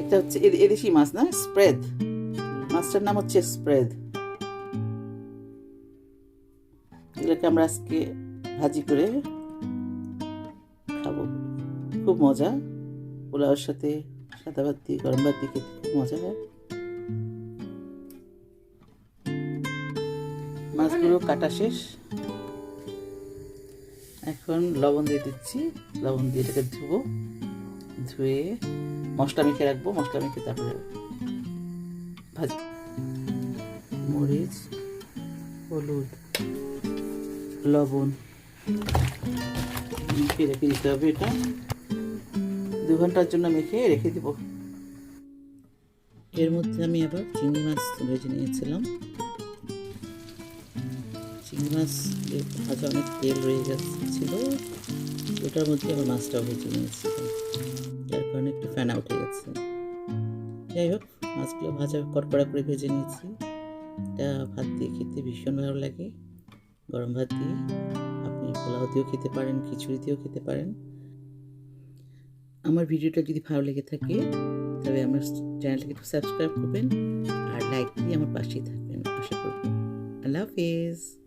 এটা হচ্ছে এদেশি মাছ না? স্প্রেড মাছটার নাম হচ্ছে স্প্রেড এগুলোকে আমরা আজকে ভাজি করে খাব। খুব মজা। পোলাওর সাথে সাদা ভাত দিয়ে, গরম ভাত দিয়ে খেতে খুব মজা হয়। মাছগুলো কাটা শেষ। এখন লবণ দিয়ে দিচ্ছি। লবণ দিয়ে এটাকে ধুবো। ধুয়ে মশলা মেখে রাখব, মশলা মেখে তারপরে ভাজি। মরিচ, হলুদ, লবণ মেখে রেখে দিতে হবে এটা। দু ঘণ্টার জন্য মেখে রেখে দিব। এর মধ্যে আমি আবার চিংড়ি মাছ ভেজে নিয়েছিলাম। চিংড়ি মাছ ভাজা অনেক তেল রয়ে যাচ্ছিল ওটার মধ্যে আবার মাছটাও ভেজে নিয়েছিলাম। যার কারণে একটু ফেনা উঠে গেছে। যাই হোক, মাছগুলো ভাজা, কড়কড়া করে ভেজে নিয়েছি। এটা ভাত দিয়ে খেতে ভীষণ ভালো লাগে। গরম ভাত দিয়ে। আপনি পোলাও দিয়েও খেতে পারেন, খিচুড়ি দিয়েও খেতে পারেন। আমার ভিডিওটা যদি ভালো লেগে থাকে, তবে আমার চ্যানেলটাকে একটু সাবস্ক্রাইব করবেন আর লাইক দিয়ে আমার পাশেই থাকবেন। আশা করব। আল্লাহ হাফিজ।